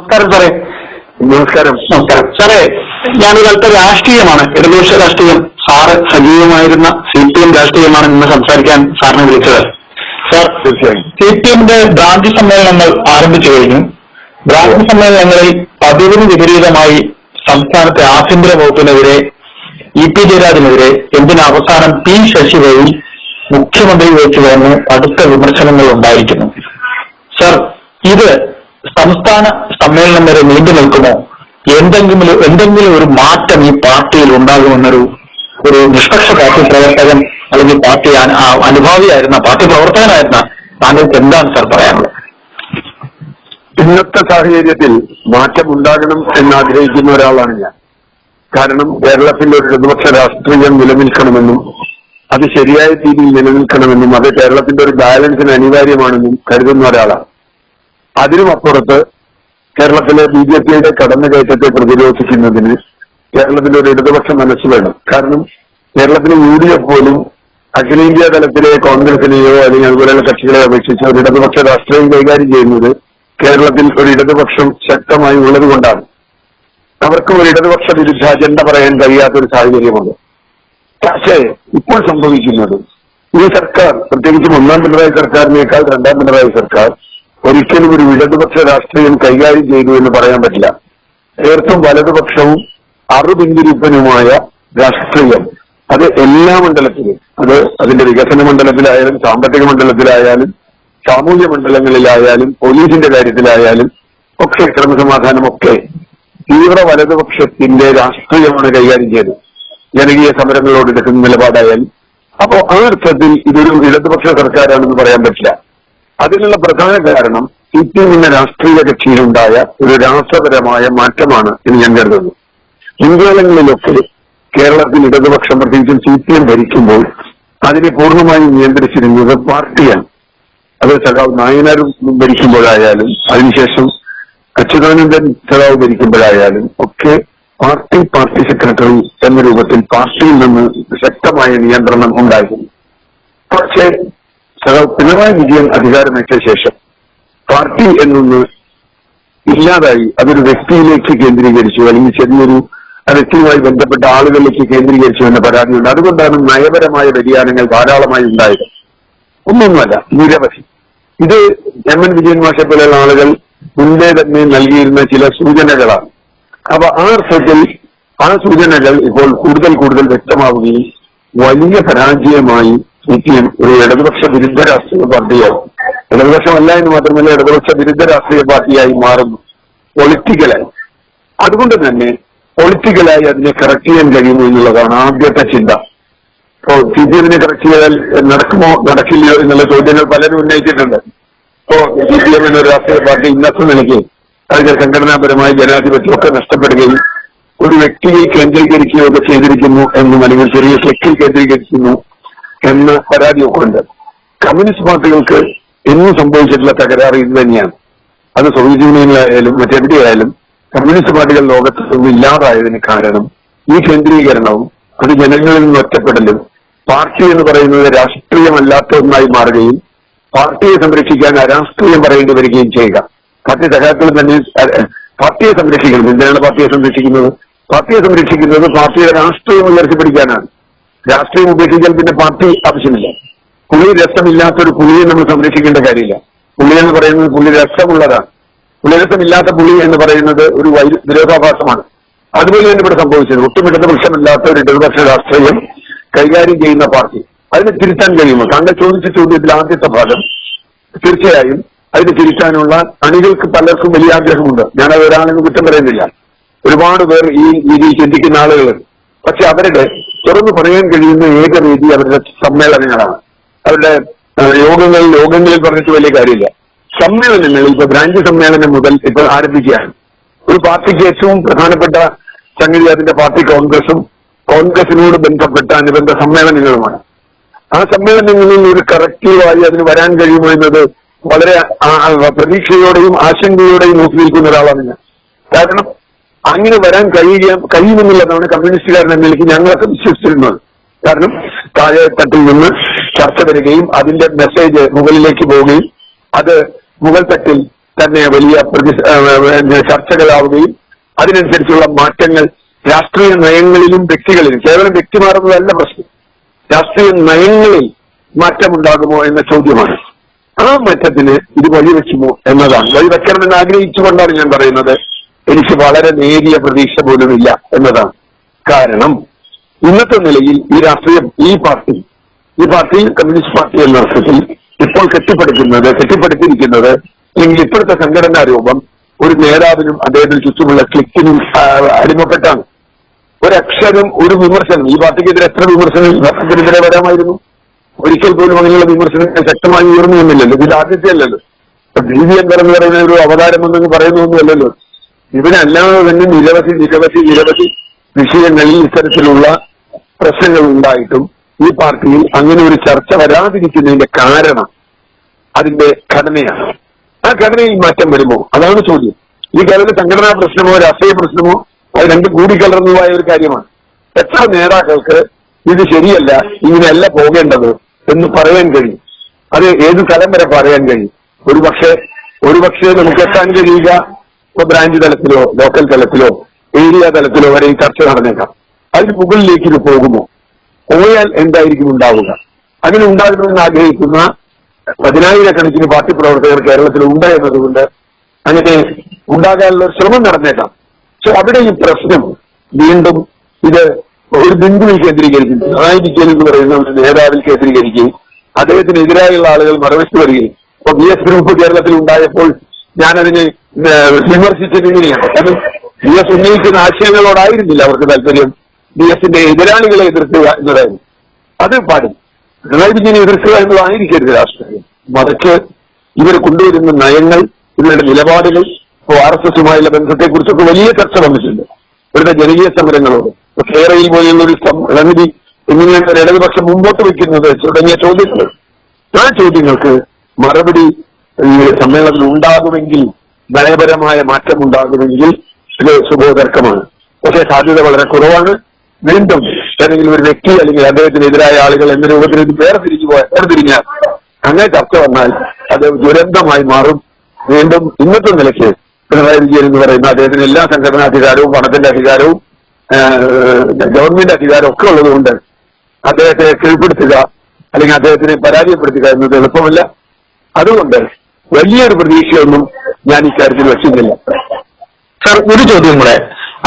നമസ്കാരം സാറേ. നമസ്കാരം. നമസ്കാരം. സാറേ ഞാനൊരു അല്പം രാഷ്ട്രീയമാണ്. ഇടതുപക്ഷ രാഷ്ട്രീയം. സാറ് സജീവമായിരുന്ന സി പി എം രാഷ്ട്രീയമാണ് ഇന്ന് സംസാരിക്കാൻ സാറിനെ വിളിച്ചത്. സാർ തീർച്ചയായും. സി പി എമ്മിന്റെ ബ്രാഞ്ച് സമ്മേളനങ്ങൾ ആരംഭിച്ചു കഴിഞ്ഞു. ബ്രാഞ്ച് സമ്മേളനങ്ങളിൽ പതിവിന് വിപരീതമായി സംസ്ഥാനത്തെ ആഭ്യന്തര വകുപ്പിനെതിരെ ഇ പി ജയരാജനെതിരെ എന്തിന് അവസാനം പി ശശി വഴി മുഖ്യമന്ത്രി വഹിച്ചു വന്ന് അടുത്ത വിമർശനങ്ങൾ ഉണ്ടായിരിക്കുന്നു. സർ ഇത് സംസ്ഥാന സമ്മേളനം വരെ നീണ്ടു നിൽക്കുമോ? എന്തെങ്കിലും എന്തെങ്കിലും ഒരു മാറ്റം ഈ പാർട്ടിയിൽ ഉണ്ടാകുമെന്നൊരു ഒരു നിഷ്പക്ഷ പാർട്ടി പ്രവർത്തകൻ അല്ലെങ്കിൽ പാർട്ടി അന- അനുഭാവിയായിരുന്ന പാർട്ടി പ്രവർത്തകനായിരുന്ന താങ്കൾക്ക് എന്താണ് സാർ പറയാനുള്ളത്? ഇന്നത്തെ സാഹചര്യത്തിൽ മാറ്റം ഉണ്ടാകണം എന്ന് ആഗ്രഹിക്കുന്ന ഒരാളാണ് ഞാൻ. കാരണം കേരളത്തിൽ ഒരു ഇടതുപക്ഷ രാഷ്ട്രീയം നിലനിൽക്കണമെന്നും അത് ശരിയായ രീതിയിൽ നിലനിൽക്കണമെന്നും അത് കേരളത്തിന്റെ ഒരു ബാലൻസിന് അനിവാര്യമാണെന്നും കരുതുന്ന ഒരാളാണ്. അതിനുമപ്പുറത്ത് കേരളത്തിലെ ബി ജെ പിയുടെ കടന്നുകയറ്റത്തെ പ്രതിരോധിക്കുന്നതിന് കേരളത്തിലെ ഒരു ഇടതുപക്ഷ മനസ്സ് വേണം. കാരണം കേരളത്തിലെ യു ഡി എഫ് പോലും അഖിലേന്ത്യാ തലത്തിലെ കോൺഗ്രസിനെയോ അല്ലെങ്കിൽ അതുപോലെയുള്ള കക്ഷികളെ അപേക്ഷിച്ച് ഒരു ഇടതുപക്ഷ രാഷ്ട്രീയം കൈകാര്യം ചെയ്യുന്നത് കേരളത്തിൽ ഒരു ഇടതുപക്ഷം ശക്തമായി ഉള്ളതുകൊണ്ടാണ് അവർക്ക് ഒരു ഇടതുപക്ഷ വിരുദ്ധ അജണ്ട പറയാൻ കഴിയാത്ത ഒരു സാഹചര്യമുണ്ട് പക്ഷേ ഇപ്പോൾ സംഭവിക്കുന്നത് ഈ സർക്കാർ പ്രത്യേകിച്ചും ഒന്നാം പിണറായി സർക്കാരിനേക്കാൾ രണ്ടാം പിണറായി സർക്കാർ ഒരിക്കലും ഒരു ഇടതുപക്ഷ രാഷ്ട്രീയം കൈകാര്യം ചെയ്തു എന്ന് പറയാൻ പറ്റില്ല. തീർത്തും വലതുപക്ഷവും അറുപിന്തിരിപ്പനുമായ രാഷ്ട്രീയം. അത് എല്ലാ മണ്ഡലത്തിലും അത് അതിന്റെ വികസന മണ്ഡലത്തിലായാലും സാമ്പത്തിക മണ്ഡലത്തിലായാലും സാമൂഹ്യ മണ്ഡലങ്ങളിലായാലും പോലീസിന്റെ കാര്യത്തിലായാലും ഒക്കെ ക്രമസമാധാനമൊക്കെ തീവ്ര വലതുപക്ഷത്തിന്റെ രാഷ്ട്രീയമാണ് കൈകാര്യം ചെയ്തത്. ജനകീയ സമരങ്ങളോട് എടുക്കുന്ന നിലപാടായാലും. അപ്പോ ആ അർത്ഥത്തിൽ ഇതൊരു ഇടതുപക്ഷ സർക്കാരാണെന്ന് പറയാൻ പറ്റില്ല. അതിനുള്ള പ്രധാന കാരണം സി പി എം രാഷ്ട്രീയ കക്ഷിയിലുണ്ടായ ഒരു രാസപരമായ മാറ്റമാണ് എന്ന് ഞാൻ കരുതുന്നു. മുൻകാലങ്ങളിലൊക്കെ കേരളത്തിൽ ഇടതുപക്ഷം പ്രത്യേകിച്ചും സി പി എം ഭരിക്കുമ്പോൾ അതിനെ പൂർണമായും നിയന്ത്രിച്ചിരുന്നത് പാർട്ടിയാണ്. അത് സഖാവ് നായനാർ ഭരിക്കുമ്പോഴായാലും അതിനുശേഷം അച്യുതാനന്ദൻ സഖാവ് ഭരിക്കുമ്പോഴായാലും ഒക്കെ പാർട്ടി പാർട്ടി സെക്രട്ടറി എന്ന രൂപത്തിൽ പാർട്ടിയിൽ നിന്ന് ശക്തമായ നിയന്ത്രണം ഉണ്ടായിരുന്നു. പക്ഷേ പിണറായി വിജയൻ അധികാരമേറ്റ ശേഷം പാർട്ടി എന്നൊന്ന് ഇല്ലാതായി അതൊരു വ്യക്തിയിലേക്ക് കേന്ദ്രീകരിച്ചു അല്ലെങ്കിൽ ചെറിയൊരു വ്യക്തിയുമായി ബന്ധപ്പെട്ട ആളുകളിലേക്ക് കേന്ദ്രീകരിച്ചു എന്ന പരാതിയുണ്ട്. അതുകൊണ്ടാണ് നയപരമായ വ്യതിയാനങ്ങൾ ധാരാളമായി ഉണ്ടായത്. ഒന്നൊന്നുമല്ല നിരവധി. ഇത് എം എൻ വിജയൻ മാഷെ പോലെയുള്ള ആളുകൾ മുൻപേ തന്നെ നൽകിയിരുന്ന ചില സൂചനകളാണ്. അപ്പൊ ആ അർത്ഥത്തിൽ ആ സൂചനകൾ ഇപ്പോൾ കൂടുതൽ കൂടുതൽ വ്യക്തമാവുകയും വലിയ പരാജയമായി ഒരു ഇടതുപക്ഷ വിരുദ്ധ രാഷ്ട്രീയ പാർട്ടിയോ ഇടതുപക്ഷമല്ല എന്ന് മാത്രമല്ല ഇടതുപക്ഷ വിരുദ്ധ രാഷ്ട്രീയ പാർട്ടിയായി മാറുന്നു. പൊളിറ്റിക്കലായി അതുകൊണ്ട് തന്നെ പൊളിറ്റിക്കലായി അതിനെ കറക്റ്റ് ചെയ്യാൻ കഴിയുമോ എന്നുള്ളതാണ് ആദ്യത്തെ ചിന്ത. ഇപ്പോൾ സി പി എമ്മിനെ കറക്റ്റ് ചെയ്താൽ നടക്കുമോ നടക്കില്ലയോ എന്നുള്ള ചോദ്യങ്ങൾ പലരും ഉന്നയിച്ചിട്ടുണ്ട്. ഇപ്പോ സി പി എം എന്ന രാഷ്ട്രീയ പാർട്ടി ഇന്നത്തെ നിലയ്ക്ക് അതിന്റെ സംഘടനാപരമായ ജനാധിപത്യമൊക്കെ നഷ്ടപ്പെടുകയും ഒരു വ്യക്തിയെ കേന്ദ്രീകരിക്കുകയൊക്കെ ചെയ്തിരിക്കുന്നു എന്നും അല്ലെങ്കിൽ ചെറിയ ഫ്ലെക്സിൽ കേന്ദ്രീകരിക്കുന്നു. എന്ന പരാതിയൊക്കെ ഉണ്ട് കമ്മ്യൂണിസ്റ്റ് പാർട്ടികൾക്ക് എന്നും സംഭവിച്ചിട്ടുള്ള തകരാറ് ഇത് തന്നെയാണ്. അത് സോവിയറ്റ് യൂണിയനിലായാലും മറ്റെവിടെയായാലും കമ്മ്യൂണിസ്റ്റ് പാർട്ടികൾ ലോകത്ത് നിന്നും ഇല്ലാതായതിന് കാരണം ഈ കേന്ദ്രീകരണവും അത് ജനങ്ങളിൽ നിന്ന് ഒറ്റപ്പെടലും പാർട്ടി എന്ന് പറയുന്നത് രാഷ്ട്രീയമല്ലാത്ത ഒന്നായി മാറുകയും പാർട്ടിയെ സംരക്ഷിക്കാൻ അരാഷ്ട്രീയം പറയേണ്ടി വരികയും ചെയ്യുക. പാർട്ടി സഖാക്കൾ തന്നെ പാർട്ടിയെ സംരക്ഷിക്കണം എന്തിനാണ് പാർട്ടിയെ സംരക്ഷിക്കുന്നത്? പാർട്ടിയെ സംരക്ഷിക്കുന്നത് പാർട്ടിയുടെ രാഷ്ട്രീയം ഉയർത്തിപ്പിടിക്കാനാണ്. രാഷ്ട്രീയം ഉപേക്ഷിച്ചാൽ പിന്നെ പാർട്ടി ആവശ്യമില്ല. പുളി രസമില്ലാത്തൊരു പുളിയെ നമ്മൾ സംരക്ഷിക്കേണ്ട കാര്യമില്ല. പുളി എന്ന് പറയുന്നത് പുള്ളി രസമുള്ളതാണ്. പുള്ളിരസമില്ലാത്ത പുളി എന്ന് പറയുന്നത് ഒരു വൈരു- വിരോധാഭാസമാണ്. അതുപോലെ തന്നെ ഇവിടെ സംഭവിച്ചത്. ഒട്ടും ഇടതുപക്ഷമില്ലാത്ത ഒരു ഇടതുപക്ഷ രാഷ്ട്രീയം കൈകാര്യം ചെയ്യുന്ന പാർട്ടി. അതിനെ തിരുത്താൻ കഴിയുമോ? താങ്കൾ ചോദിച്ച ചോദ്യത്തിൽ ആദ്യത്തെ ഭാഗം തീർച്ചയായും അതിന് തിരുത്താനുള്ള അണികൾക്ക് പലർക്കും വലിയ ആഗ്രഹമുണ്ട്. ഞാനത് ഒരാളെന്ന് കുറ്റം പറയുന്നില്ല. ഒരുപാട് പേർ ഈ രീതിയിൽ ചിന്തിക്കുന്ന ആളുകളുണ്ട് പക്ഷെ അവരുടെ തുറന്നു പറയാൻ കഴിയുന്ന ഏക രീതി അവരുടെ സമ്മേളനങ്ങളാണ്. അവരുടെ യോഗങ്ങൾ യോഗങ്ങളിൽ പറഞ്ഞിട്ട് വലിയ കാര്യമില്ല. സമ്മേളനങ്ങൾ ഇപ്പൊ ബ്രാഞ്ച് സമ്മേളനം മുതൽ ഇപ്പോൾ ആരംഭിക്കുകയാണ്. ഒരു പാർട്ടിക്ക് ഏറ്റവും പ്രധാനപ്പെട്ട സംഗതി അതിന്റെ പാർട്ടി കോൺഗ്രസും കോൺഗ്രസിനോട് ബന്ധപ്പെട്ട അനുബന്ധ സമ്മേളനങ്ങളുമാണ്. ആ സമ്മേളനങ്ങളിൽ ഒരു കറക്റ്റീവായി അതിന് വരാൻ കഴിയുമോ എന്നത് വളരെ പ്രതീക്ഷയോടെയും ആശങ്കയോടെയും നോക്കി നിൽക്കുന്ന ഒരാളാണ് ഞാൻ. കാരണം അങ്ങനെ വരാൻ കഴിയുക കഴിയുമെന്നുള്ളതാണ് കമ്മ്യൂണിസ്റ്റുകാരൻ എന്ന നിലയ്ക്ക് ഞങ്ങളൊക്കെ വിശ്വസിച്ചിരുന്നത് കാരണം താഴെ തട്ടിൽ നിന്ന് ചർച്ച വരികയും അതിന്റെ മെസ്സേജ് മുകളിലേക്ക് പോവുകയും അത് മുകൾ തട്ടിൽ തന്നെ വലിയ പ്രതി ചർച്ചകളാവുകയും അതിനനുസരിച്ചുള്ള മാറ്റങ്ങൾ രാഷ്ട്രീയ നയങ്ങളിലും വ്യക്തികളിലും കേവലം വ്യക്തി മാറുന്നതല്ല പ്രശ്നം. രാഷ്ട്രീയ നയങ്ങളിൽ മാറ്റമുണ്ടാകുമോ എന്ന ചോദ്യമാണ്. ആ മാറ്റത്തിന് ഇത് വഴിവെക്കുമോ എന്നതാണ്. വഴിവെക്കണമെന്ന് ആഗ്രഹിച്ചുകൊണ്ടാണ് ഞാൻ പറയുന്നത്. എനിക്ക് വളരെ നേരിയ പ്രതീക്ഷ പോലുമില്ല എന്നതാണ് കാരണം ഇന്നത്തെ നിലയിൽ ഈ രാഷ്ട്രീയ ഈ പാർട്ടി ഈ പാർട്ടി കമ്മ്യൂണിസ്റ്റ് പാർട്ടി എന്ന അർത്ഥത്തിൽ ഇപ്പോൾ കെട്ടിപ്പടുക്കുന്നത് കെട്ടിപ്പടുത്തിരിക്കുന്നത് അല്ലെങ്കിൽ ഇപ്പോഴത്തെ സംഘടനാ രൂപം ഒരു നേതാവിനും അദ്ദേഹത്തിന് ചുറ്റുമുള്ള ക്ലിക്കിനും അടിമപ്പെട്ടാണ്. ഒരക്ഷരം ഒരു വിമർശനം ഈ പാർട്ടിക്കെതിരെ എത്ര വിമർശനം ഭരണത്തിനെതിരെ വരാമായിരുന്നു? ഒരിക്കൽ പോലും അങ്ങനെയുള്ള വിമർശനങ്ങൾ ശക്തമായി ഉയർന്നു വന്നില്ലല്ലോ. ഇതിൽ ആദ്യത്തെ അല്ലല്ലോ. ബി വി എന്തർ എന്ന് പറയുന്ന ഒരു അവതാരം എന്നൊന്നും പറയുന്നൊന്നുമല്ലല്ലോ ഇവരല്ലാതെ തന്നെ നിരവധി നിരവധി നിരവധി വിഷയങ്ങളിൽ ഇത്തരത്തിലുള്ള പ്രശ്നങ്ങൾ ഉണ്ടായിട്ടും ഈ പാർട്ടിയിൽ അങ്ങനെ ഒരു ചർച്ച വരാതിരിക്കുന്നതിന്റെ കാരണം അതിന്റെ ഘടനയാണ്. ആ ഘടനയിൽ മാറ്റം വരുമോ? അതാണ് ചോദ്യം. ഈ ഘടന സംഘടനാ പ്രശ്നമോ രാഷ്ട്രീയ പ്രശ്നമോ അത് രണ്ടും കൂടിക്കലർന്നതായ ഒരു കാര്യമാണ്. എത്ര നേതാക്കൾക്ക് ഇത് ശരിയല്ല ഇങ്ങനെയല്ല പോകേണ്ടത് എന്ന് പറയാൻ കഴിയും. അത് ഏത് തലം വരെ പറയാൻ കഴിയും? ഒരുപക്ഷെ ഒരുപക്ഷെ നമുക്ക് എത്താൻ കഴിയുക ഇപ്പൊ ബ്രാഞ്ച് തലത്തിലോ ലോക്കൽ തലത്തിലോ ഏരിയ തലത്തിലോ വരെ ഈ ചർച്ച നടന്നേക്കാം. അതിന് മുകളിലേക്ക് ഇത് പോകുമോ? പോയാൽ എന്തായിരിക്കും ഉണ്ടാവുക? അങ്ങനെ ഉണ്ടാകണമെന്ന് ആഗ്രഹിക്കുന്ന പതിനായിരക്കണക്കിന് പാർട്ടി പ്രവർത്തകർ കേരളത്തിൽ ഉണ്ട് എന്നതുകൊണ്ട് അങ്ങനെ ഉണ്ടാകാനുള്ള ശ്രമം നടന്നേക്കാം. പക്ഷെ അവിടെ ഈ പ്രശ്നം വീണ്ടും ഇത് ഒരു ബിന്ദുവിൽ കേന്ദ്രീകരിക്കുന്നു. പിണറായി വിജയൻ എന്ന് പറയുന്ന ഒരു നേതാവിൽ കേന്ദ്രീകരിക്കുകയും അദ്ദേഹത്തിനെതിരായുള്ള ആളുകൾ മറുവശത്ത് വരികയും. ഇപ്പൊ ബി എസ് ഗ്രൂപ്പ് കേരളത്തിൽ ഉണ്ടായപ്പോൾ ഞാനതിനെ വിമർശിച്ചത് ഇങ്ങനെയാണ്. കാരണം ബി എസ് ഉന്നയിക്കുന്ന ആശയങ്ങളോടായിരുന്നില്ല അവർക്ക് താല്പര്യം. ബി എസിന്റെ എതിരാളികളെ എതിർക്കുക എന്നതായിരുന്നു. അത് പാടില്ല. പിണറായി വിജയനെ എതിർക്കുക എന്നതായിരിക്കരുത് രാഷ്ട്രീയം. മറിച്ച് ഇവർ കൊണ്ടുവരുന്ന നയങ്ങൾ ഇവരുടെ നിലപാടുകൾ ഇപ്പോൾ ആർ എസ് എസുമായുള്ള ബന്ധത്തെക്കുറിച്ചൊക്കെ വലിയ ചർച്ച വന്നിട്ടുണ്ട്. ഇവരുടെ ജനകീയ സമരങ്ങളോട്. കേരളയിൽ പോലെയുള്ള ഒരു സംഗതി എങ്ങനെയാണ് ഇടതുപക്ഷം മുമ്പോട്ട് വയ്ക്കുന്നത്? തുടങ്ങിയ ചോദ്യങ്ങൾ. ആ ചോദ്യങ്ങൾക്ക് മറുപടി ഈ സമ്മേളനത്തിൽ ഉണ്ടാകുമെങ്കിൽ നയപരമായ മാറ്റം ഉണ്ടാകുമെങ്കിൽ ഇത് സുബോധർക്കമാണ് പക്ഷേ സാധ്യത വളരെ കുറവാണ്. വീണ്ടും ഏതെങ്കിലും ഒരു വ്യക്തി അല്ലെങ്കിൽ അദ്ദേഹത്തിനെതിരായ ആളുകൾ എന്ന രൂപത്തിൽ ഇത് വേർതിരിഞ്ഞു പോയാൽ വേർതിരിഞ്ഞാൽ അങ്ങനെ ചർച്ച വന്നാൽ അത് ദുരന്തമായി മാറും. വീണ്ടും ഇന്നത്തെ നിലയ്ക്ക് പിണറായി വിജയൻ എന്ന് പറയുന്ന അദ്ദേഹത്തിന് എല്ലാ സംഘടനാധികാരവും പണത്തിന്റെ അധികാരവും ഗവൺമെന്റ് അധികാരവും ഒക്കെ ഉള്ളതുകൊണ്ട് അദ്ദേഹത്തെ കീഴ്പ്പെടുത്തുക അല്ലെങ്കിൽ അദ്ദേഹത്തിനെ പരാജയപ്പെടുത്തുക എന്നത് എളുപ്പമല്ല. അതുകൊണ്ട് വലിയൊരു പ്രതീക്ഷയൊന്നും ഞാൻ ഇക്കാര്യത്തിൽ വെച്ചിട്ടില്ല. സർ ഒരു ചോദ്യം കൂടെ.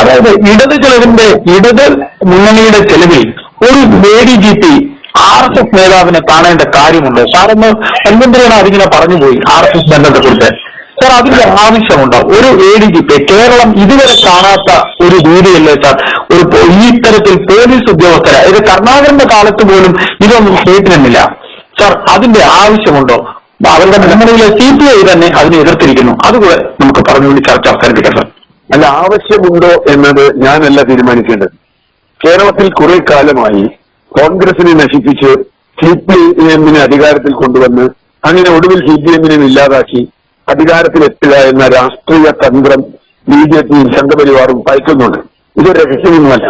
അതായത് ഇടത് ചെലവിന്റെ ഇടത് മുന്നണിയുടെ ചെലവിൽ ഒരു A D G P R S S നേതാവിനെ കാണേണ്ട കാര്യമുണ്ടോ? സാറൊന്ന് ധന്വന്തരിയാണ് അതിങ്ങനെ പറഞ്ഞുപോയി ആർ എസ് എസ് ബന്ധത്തെക്കുറിച്ച്? സാർ അതിന്റെ ആവശ്യമുണ്ടോ? ഒരു A D G P Keralam ഇതുവരെ കാണാത്ത ഒരു രീതിയല്ലേ സാർ? ഒരു ഈ ഇത്തരത്തിൽ പോലീസ് ഉദ്യോഗസ്ഥരെ ഇത് കാലത്ത് പോലും ഇതൊന്നും കേട്ടിരുന്നില്ല. സാർ അതിന്റെ ആവശ്യമുണ്ടോ? അവരുടെ നിലമണിയിലെ സി പി ഐ തന്നെ അതിനെ എതിർത്തിരിക്കുന്നു. അതുകൂടെ നമുക്ക് പറഞ്ഞുകൊണ്ട് ചർച്ച അവസാനിപ്പിക്കാം സാർ. അല്ല ആവശ്യമുണ്ടോ എന്നത് ഞാനല്ല തീരുമാനിക്കേണ്ടത്. കേരളത്തിൽ കുറെ കാലമായി കോൺഗ്രസിനെ നശിപ്പിച്ച് സി പി എമ്മിനെ അധികാരത്തിൽ കൊണ്ടുവന്ന് അങ്ങനെ ഒടുവിൽ സി പി എമ്മിനെ ഇല്ലാതാക്കി അധികാരത്തിലെത്തുക എന്ന രാഷ്ട്രീയ തന്ത്രം ബി ജെ പിയും സംഘപരിവാറും പയക്കുന്നുണ്ട് ഇത് രഹസ്യമൊന്നുമല്ല.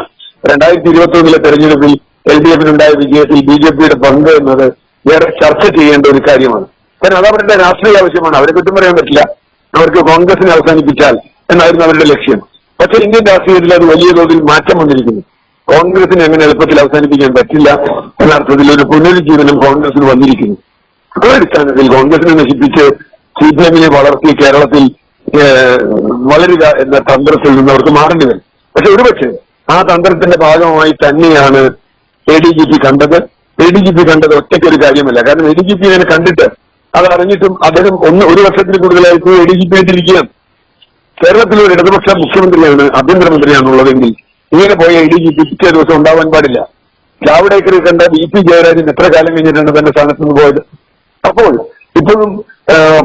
രണ്ടായിരത്തി ഇരുപത്തി ഒന്നിലെ തെരഞ്ഞെടുപ്പിൽ എൽ ഡി എഫിനുണ്ടായ വിജയത്തിൽ ബി ജെ പിയുടെ പങ്ക് എന്നത് ഏറെ ചർച്ച ചെയ്യേണ്ട ഒരു കാര്യമാണ്. കാരണം അത് അവരുടെ രാഷ്ട്രീയ ആവശ്യമാണ്. അവരെ കുറ്റം പറയാൻ പറ്റില്ല. അവർക്ക് കോൺഗ്രസിനെ അവസാനിപ്പിച്ചാൽ എന്നായിരുന്നു അവരുടെ ലക്ഷ്യം. പക്ഷെ ഇന്ത്യൻ രാഷ്ട്രീയത്തിൽ അത് വലിയ തോതിൽ മാറ്റം വന്നിരിക്കുന്നു. കോൺഗ്രസിനെ അങ്ങനെ എളുപ്പത്തിൽ അവസാനിപ്പിക്കാൻ പറ്റില്ല എന്ന അർത്ഥത്തിൽ ഒരു പുനരുജ്ജീവനം കോൺഗ്രസിന് വന്നിരിക്കുന്നു. ആ അടിസ്ഥാനത്തിൽ കോൺഗ്രസിനെ നശിപ്പിച്ച് സി പി എമ്മിനെ വളർത്തി കേരളത്തിൽ വളരുക എന്ന തന്ത്രത്തിൽ നിന്ന് അവർക്ക് മാറേണ്ടി വരും. പക്ഷെ ഒരുപക്ഷെ ആ തന്ത്രത്തിന്റെ ഭാഗമായി തന്നെയാണ് എ ഡി ജി പി കണ്ടത്. എ ഡി ജി പി കണ്ടത് ഒറ്റയ്ക്കൊരു കാര്യമല്ല. കാരണം എ ഡി ജി പി അങ്ങനെ കണ്ടിട്ട് അത് അറിഞ്ഞിട്ടും അദ്ദേഹം ഒന്ന് ഒരു വർഷത്തിൽ കൂടുതലായിട്ട് എ ഡി ജി പി ആയിട്ടിരിക്കുകയാണ് കേരളത്തിൽ ഒരു ഇടതുപക്ഷ മുഖ്യമന്ത്രിയാണ് ആഭ്യന്തരമന്ത്രിയാണുള്ളതെങ്കിൽ ഇങ്ങനെ പോയ എ ഡി ജി പി പിറ്റേ ദിവസം ഉണ്ടാവാൻ പാടില്ല. ജാവ്ഡേക്കറെ കണ്ട വി പി ജയരാജൻ എത്ര കാലം കഴിഞ്ഞിട്ടാണ് തന്റെ സ്ഥാനത്ത് നിന്ന് പോയത്? അപ്പോൾ ഇപ്പോഴും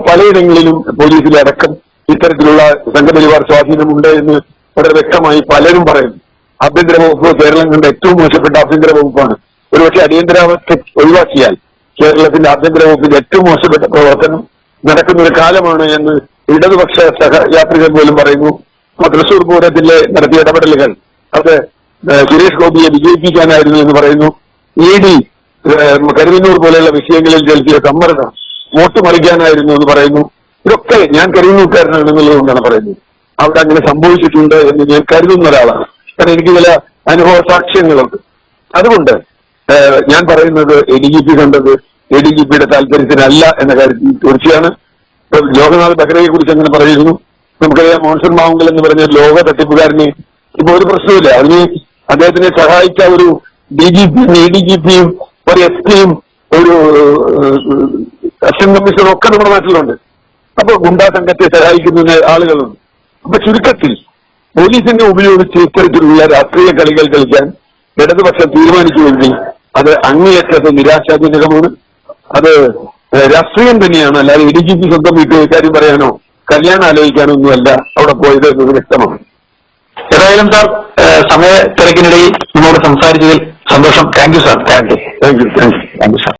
പലയിടങ്ങളിലും പോലീസിലെ അടക്കം ഇത്തരത്തിലുള്ള സംഘപരിവാർ സ്വാധീനമുണ്ട് എന്ന് വളരെ വ്യക്തമായി പലരും പറയുന്നു ആഭ്യന്തര വകുപ്പ് കേരളം കണ്ട ഏറ്റവും മോശപ്പെട്ട ആഭ്യന്തര വകുപ്പാണ്. ഒരുപക്ഷെ അടിയന്തരാവസ്ഥ ഒഴിവാക്കിയാൽ കേരളത്തിന്റെ ആഭ്യന്തര വകുപ്പിന്റെ ഏറ്റവും മോശപ്പെട്ട പ്രവർത്തനം നടക്കുന്ന ഒരു കാലമാണ് എന്ന് ഇടതുപക്ഷ സഹയാത്രികർ പോലും പറയുന്നു. തൃശൂർ പൂരത്തിലെ നടത്തിയ ഇടപെടലുകൾ അത് സുരേഷ് ഗോപിയെ വിജയിപ്പിക്കാനായിരുന്നു എന്ന് പറയുന്നു. ഇ ഡി കരുവന്നൂർ പോലെയുള്ള വിഷയങ്ങളിൽ ചെലുത്തിയ സമ്മർദ്ദം വോട്ട് മറിക്കാനായിരുന്നു എന്ന് പറയുന്നു. ഇതൊക്കെ ഞാൻ കരുതുന്നൂക്കാരനാണ് എന്നുള്ളതുകൊണ്ടാണ് പറയുന്നത്. അവിടെ അങ്ങനെ സംഭവിച്ചിട്ടുണ്ട് എന്ന് ഞാൻ കരുതുന്ന ഒരാളാണ്. കാരണം എനിക്ക് ചില അനുഭവ സാക്ഷ്യങ്ങളുണ്ട് അതുകൊണ്ട് ഞാൻ പറയുന്നത് എ ഡി ജി പി കണ്ടത് എ ഡി ജി പിയുടെ താല്പര്യത്തിനല്ല എന്ന കാര്യത്തിൽ തീർച്ചയാണ്. ലോകനാഥ് ബെഹ്റയെ കുറിച്ച് അങ്ങനെ പറയുന്നു. നമുക്കറിയാം മോൺസൺ മാവുങ്കൽ എന്ന് പറഞ്ഞ ലോക തട്ടിപ്പുകാരനെ ഇപ്പൊ ഒരു പ്രശ്നമില്ല അതിന് അദ്ദേഹത്തിനെ സഹായിച്ച ഒരു ഡി ജി പിയും എ ഡി ജി പിയും ഒരു എസ് പിയും ഒരു അസിസ്റ്റന്റ് കമ്മീഷണറും ഒക്കെ നമ്മുടെ നാട്ടിലുണ്ട്. അപ്പൊ ഗുണ്ടാ സംഘത്തെ സഹായിക്കുന്ന ആളുകളുണ്ട്. അപ്പൊ ചുരുക്കത്തിൽ പോലീസിനെ ഉപയോഗിച്ച് ഇത്തരത്തിലുള്ള രാഷ്ട്രീയ കളികൾ കളിക്കാൻ ഇടതുപക്ഷം തീരുമാനിച്ചുവെങ്കിൽ അത് അങ്ങേയറ്റത് നിരാശാജനകമാണ്. അത് രാഷ്ട്രീയം തന്നെയാണ്. അല്ലാതെ ഇ ഡി ജി പി സ്വന്തം വീട്ടുകാര്യം പറയാനോ? കല്യാണം ആലോചിക്കാനോ ഒന്നുമല്ല അവിടെ പോയത് എന്നത് വ്യക്തമാണ്. ഏതായാലും സാർ സമയ തിരക്കിനിടയിൽ നമ്മോട് സംസാരിച്ചതിൽ സന്തോഷം. Thank you sir thank you thank you thank you sir